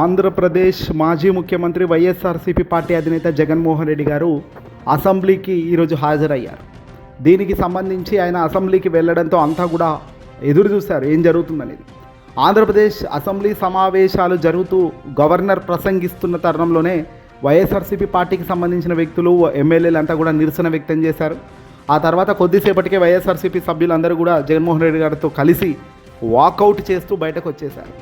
ఆంధ్రప్రదేశ్ మాజీ ముఖ్యమంత్రి వైఎస్ఆర్సీపీ పార్టీ అధినేత జగన్మోహన్ రెడ్డి గారు అసెంబ్లీకి ఈరోజు హాజరయ్యారు. దీనికి సంబంధించి ఆయన అసెంబ్లీకి వెళ్ళడంతో అంతా కూడా ఎదురు చూశారు. ఏం జరుగుతుందనేది. ఆంధ్రప్రదేశ్ అసెంబ్లీ సమావేశాలు జరుగుతూ గవర్నర్ ప్రసంగిస్తున్న తరుణంలోనే వైఎస్ఆర్సీపీ పార్టీకి సంబంధించిన వ్యక్తులు ఎమ్మెల్యేలు అంతా కూడా నిరసన వ్యక్తం చేశారు. ఆ తర్వాత కొద్దిసేపటికే వైఎస్ఆర్సీపీ సభ్యులందరూ కూడా జగన్మోహన్ రెడ్డి గారితో కలిసి వాకౌట్ చేస్తూ బయటకు వచ్చేశారు.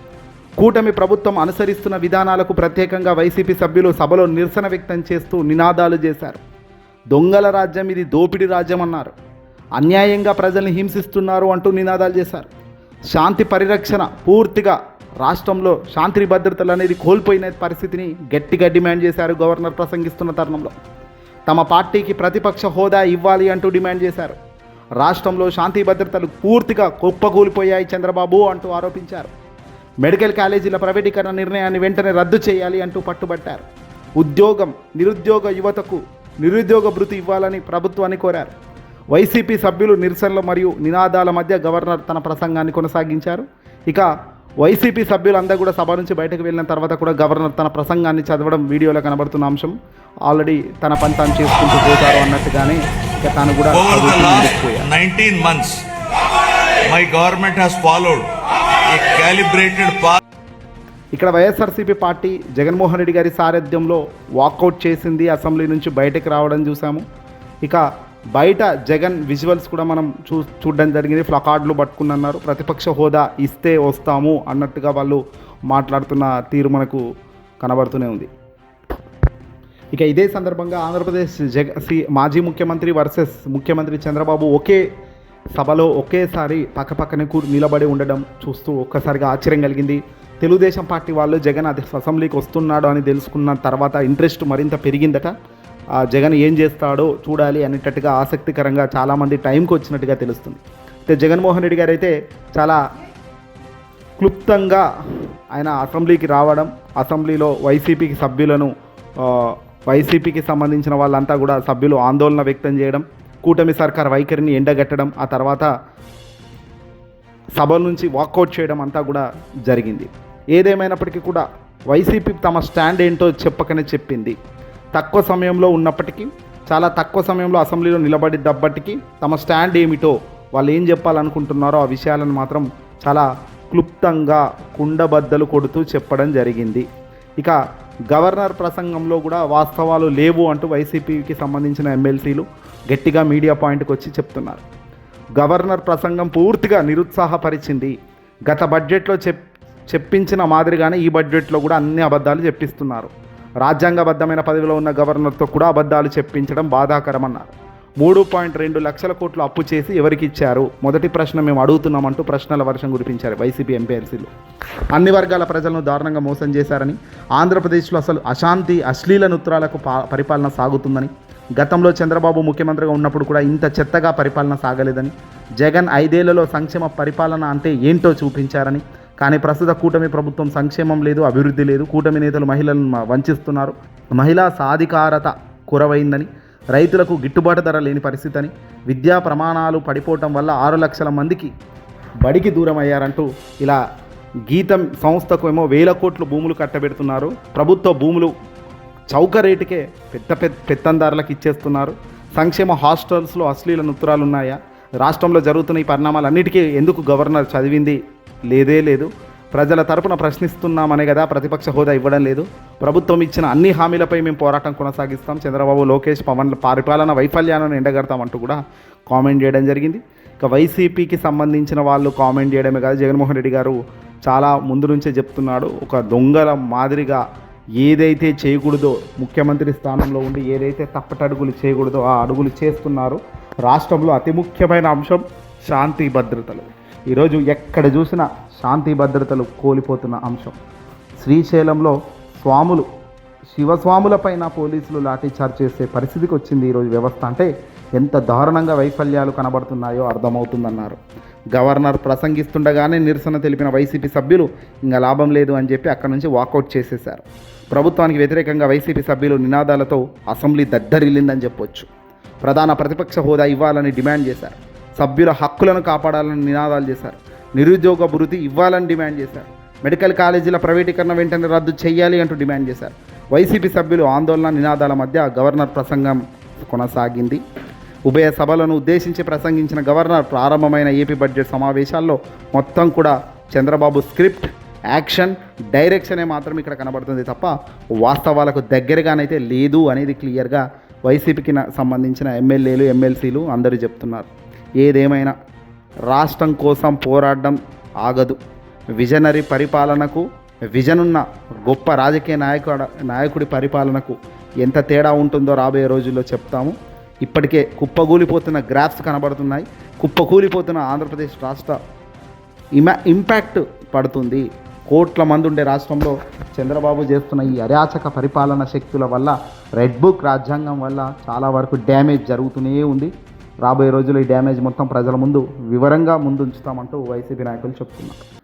కూటమి ప్రభుత్వం అనుసరిస్తున్న విధానాలకు ప్రత్యేకంగా వైసీపీ సభ్యులు సభలో నిరసన వ్యక్తం చేస్తూ నినాదాలు చేశారు. దొంగల రాజ్యం ఇది దోపిడి రాజ్యం అన్నారు. అన్యాయంగా ప్రజల్ని హింసిస్తున్నారు అంటూ నినాదాలు చేశారు. శాంతి పరిరక్షణ పూర్తిగా రాష్ట్రంలో శాంతి భద్రతలు అనేది కోల్పోయిన పరిస్థితిని గట్టిగా డిమాండ్ చేశారు గవర్నర్ ప్రసంగిస్తున్న తరుణంలో. తమ పార్టీకి ప్రతిపక్ష హోదా ఇవ్వాలి అంటూ డిమాండ్ చేశారు. రాష్ట్రంలో శాంతి భద్రతలు పూర్తిగా కుప్పకూలిపోయాయి చంద్రబాబు అంటూ ఆరోపించారు. మెడికల్ కాలేజీల ప్రైవేటీకరణ నిర్ణయాన్ని వెంటనే రద్దు చేయాలి అంటూ పట్టుబట్టారు. ఉద్యోగం నిరుద్యోగ యువతకు నిరుద్యోగ భృతి ఇవ్వాలని ప్రభుత్వాన్ని కోరారు. వైసీపీ సభ్యులు నిరసనలు మరియు నినాదాల మధ్య గవర్నర్ తన ప్రసంగాన్ని కొనసాగించారు. ఇక వైసీపీ సభ్యులందరూ కూడా సభ నుంచి బయటకు వెళ్ళిన తర్వాత కూడా గవర్నర్ తన ప్రసంగాన్ని చదవడం వీడియోలో కనబడుతున్న అంశం. ఆల్రెడీ తన పని తాను చేసుకుంటూ పోతారు అన్నట్టుగానే ఇక తాను కూడా Over the చదువుతూ last ముందుకు పోయారు. ఇక్కడ వైఎస్ఆర్సీపీ పార్టీ జగన్మోహన్ రెడ్డి గారి సారథ్యంలో వాకౌట్ చేసింది. అసెంబ్లీ నుంచి బయటకు రావడం చూసాము. ఇక బయట జగన్ విజువల్స్ కూడా మనం చూ చూడడం జరిగింది. ఫ్లకార్డులు పట్టుకున్నారు ప్రతిపక్ష హోదా ఇస్తే వస్తాము అన్నట్టుగా వాళ్ళు మాట్లాడుతున్న తీరు మనకు కనబడుతూనే ఉంది. ఇక ఇదే సందర్భంగా ఆంధ్రప్రదేశ్ జగ సి మాజీ ముఖ్యమంత్రి వర్సెస్ ముఖ్యమంత్రి చంద్రబాబు ఒకే సభలో ఒకేసారి పక్కపక్కనే కూ నిలబడి ఉండడం చూస్తూ ఒక్కసారిగా ఆశ్చర్యం కలిగింది. తెలుగుదేశం పార్టీ వాళ్ళు జగన్ అది అసెంబ్లీకి వస్తున్నాడు అని తెలుసుకున్న తర్వాత ఇంట్రెస్ట్ మరింత పెరిగిందట. ఆ జగన్ ఏం చేస్తాడో చూడాలి అనేటట్టుగా ఆసక్తికరంగా చాలామంది టైంకి వచ్చినట్టుగా తెలుస్తుంది. అయితే జగన్మోహన్ రెడ్డి గారు అయితే చాలా క్లుప్తంగా ఆయన అసెంబ్లీకి రావడం అసెంబ్లీలో వైసీపీకి సభ్యులను వైసీపీకి సంబంధించిన వాళ్ళంతా కూడా సభ్యులు ఆందోళన వ్యక్తం చేయడం కూటమి సర్కార్ వైఖరిని ఎండగట్టడం ఆ తర్వాత సభ నుంచి వాకౌట్ చేయడం అంతా కూడా జరిగింది. ఏదేమైనప్పటికీ కూడా వైసీపీ తమ స్టాండ్ ఏంటో చెప్పకనే చెప్పింది. తక్కువ సమయంలో ఉన్నప్పటికీ చాలా తక్కువ సమయంలో అసెంబ్లీలో నిలబడినప్పటికీ తమ స్టాండ్ ఏమిటో వాళ్ళు ఏం చెప్పాలనుకుంటున్నారో ఆ విషయాలను మాత్రం చాలా క్లుప్తంగా కుండబద్దలు కొడుతూ చెప్పడం జరిగింది. ఇక గవర్నర్ ప్రసంగంలో కూడా వాస్తవాలు లేవు అంటూ వైసీపీకి సంబంధించిన ఎమ్మెల్సీలు గట్టిగా మీడియా పాయింట్కి వచ్చి చెప్తున్నారు. గవర్నర్ ప్రసంగం పూర్తిగా నిరుత్సాహపరిచింది. గత బడ్జెట్లో చెప్ చెప్పించిన మాదిరిగానే ఈ బడ్జెట్లో కూడా అన్ని అబద్ధాలు చెప్పిస్తున్నారు. రాజ్యాంగబద్ధమైన పదవిలో ఉన్న గవర్నర్తో కూడా అబద్ధాలు చెప్పించడం బాధాకరమన్నారు. మూడు పాయింట్ రెండు లక్షల కోట్లు అప్పు చేసి ఎవరికి ఇచ్చారు? మొదటి ప్రశ్న మేము అడుగుతున్నామంటూ ప్రశ్నల వర్షం కురిపించారు వైసీపీ ఎంపీఎల్సీలు. అన్ని వర్గాల ప్రజలను దారుణంగా మోసం చేశారని ఆంధ్రప్రదేశ్లో అసలు అశాంతి అశ్లీల నృత్యాలకు పరిపాలన సాగుతుందని గతంలో చంద్రబాబు ముఖ్యమంత్రిగా ఉన్నప్పుడు కూడా ఇంత చెత్తగా పరిపాలన సాగలేదని జగన్ ఐదేళ్ళలో సంక్షేమ పరిపాలన అంటే ఏంటో చూపించారని. కానీ ప్రస్తుత కూటమి ప్రభుత్వం సంక్షేమం లేదు అభివృద్ధి లేదు. కూటమి నేతలు మహిళలను వంచిస్తున్నారు. మహిళా సాధికారత కురవైందని రైతులకు గిట్టుబాటు ధర లేని పరిస్థితి అని విద్యా ప్రమాణాలు పడిపోవటం వల్ల ఆరు లక్షల మందికి బడికి దూరం అయ్యారంటూ ఇలా గీతం సంస్థకు ఏమో వేల కోట్లు భూములు కట్టబెడుతున్నారు. ప్రభుత్వ భూములు చౌక రేటుకే పెద్ద పెద్ద పెత్తందారులకు ఇచ్చేస్తున్నారు. సంక్షేమ హాస్టల్స్లో అశ్లీల నృత్యాలు ఉన్నాయా? రాష్ట్రంలో జరుగుతున్న ఈ పరిణామాలన్నిటికీ ఎందుకు గవర్నర్ చదివింది లేదే లేదు? ప్రజల తరపున ప్రశ్నిస్తున్నామనే కదా ప్రతిపక్ష హోదా ఇవ్వడం లేదు. ప్రభుత్వం ఇచ్చిన అన్ని హామీలపై మేము పోరాటం కొనసాగిస్తాం. చంద్రబాబు లోకేష్ పవన్ పరిపాలన వైఫల్యాలను ఎండగడతామంటూ కూడా కామెంట్ చేయడం జరిగింది. ఇక వైసీపీకి సంబంధించిన వాళ్ళు కామెంట్ చేయడమే కాదు జగన్మోహన్ రెడ్డి గారు చాలా ముందు నుంచే చెప్తున్నాడు. ఒక దొంగల మాదిరిగా ఏదైతే చేయకూడదో ముఖ్యమంత్రి స్థానంలో ఉండి ఏదైతే తప్పటడుగులు చేయకూడదో ఆ అడుగులు చేస్తున్నారు రాష్ట్రంలో అతి ముఖ్యమైన అంశం శాంతి భద్రతలు. ఈరోజు ఎక్కడ చూసినా శాంతి భద్రతలు కోల్పోతున్న అంశం. శ్రీశైలంలో స్వాములు శివస్వాములపైన పోలీసులు లాఠీచార్జ్ చేసే పరిస్థితికి వచ్చింది ఈరోజు వ్యవస్థ. అంటే ఎంత దారుణంగా వైఫల్యాలు కనబడుతున్నాయో అర్థమవుతుందన్నారు. గవర్నర్ ప్రసంగిస్తుండగానే నిరసన తెలిపిన వైసీపీ సభ్యులు ఇంకా లాభం లేదు అని చెప్పి అక్కడి నుంచి వాకౌట్ చేసేశారు. ప్రభుత్వానికి వ్యతిరేకంగా వైసీపీ సభ్యులు నినాదాలతో అసెంబ్లీ దద్దరిల్లిందని చెప్పొచ్చు. ప్రధాన ప్రతిపక్ష హోదా ఇవ్వాలని డిమాండ్ చేశారు. సభ్యుల హక్కులను కాపాడాలని నినాదాలు చేశారు. నిరుద్యోగ భృతి ఇవ్వాలని డిమాండ్ చేశారు. మెడికల్ కాలేజీల ప్రైవేటీకరణ వెంటనే రద్దు చేయాలి అంటూ డిమాండ్ చేశారు. వైసీపీ సభ్యులు ఆందోళన నినాదాల మధ్య గవర్నర్ ప్రసంగం కొనసాగింది. ఉభయ సభలను ఉద్దేశించి ప్రసంగించిన గవర్నర్ ప్రారంభమైన ఏపీ బడ్జెట్ సమావేశాల్లో మొత్తం కూడా చంద్రబాబు స్క్రిప్ట్ యాక్షన్ డైరెక్షనే మాత్రం ఇక్కడ కనబడుతుంది తప్ప వాస్తవాలకు దగ్గరగానైతే లేదు అనేది క్లియర్గా వైసీపీకి సంబంధించిన ఎమ్మెల్యేలు ఎమ్మెల్సీలు అందరూ చెప్తున్నారు. ఏదేమైనా రాష్ట్రం కోసం పోరాడడం ఆగదు. విజనరీ పరిపాలనకు విజన్ ఉన్న గొప్ప రాజకీయ నాయకుడ నాయకుడి పరిపాలనకు ఎంత తేడా ఉంటుందో రాబోయే రోజుల్లో చెప్తాము. ఇప్పటికే కుప్పగూలిపోతున్న గ్రాఫ్స్ కనబడుతున్నాయి. కుప్పకూలిపోతున్న ఆంధ్రప్రదేశ్ రాష్ట్ర ఇమా ఇంపాక్ట్ పడుతుంది. కోట్ల మంది ఉండే రాష్ట్రంలో చంద్రబాబు చేస్తున్న ఈ అరాచక పరిపాలన శక్తుల వల్ల రెడ్ బుక్ రాజ్యాంగం వల్ల చాలా వరకు డ్యామేజ్ జరుగుతూనే ఉంది. రాబోయే రోజుల్లో ఈ డ్యామేజ్ మొత్తం ప్రజల ముందు వివరంగా ముందుంచుతామంటూ వైసీపీ నాయకులు చెప్తున్నారు.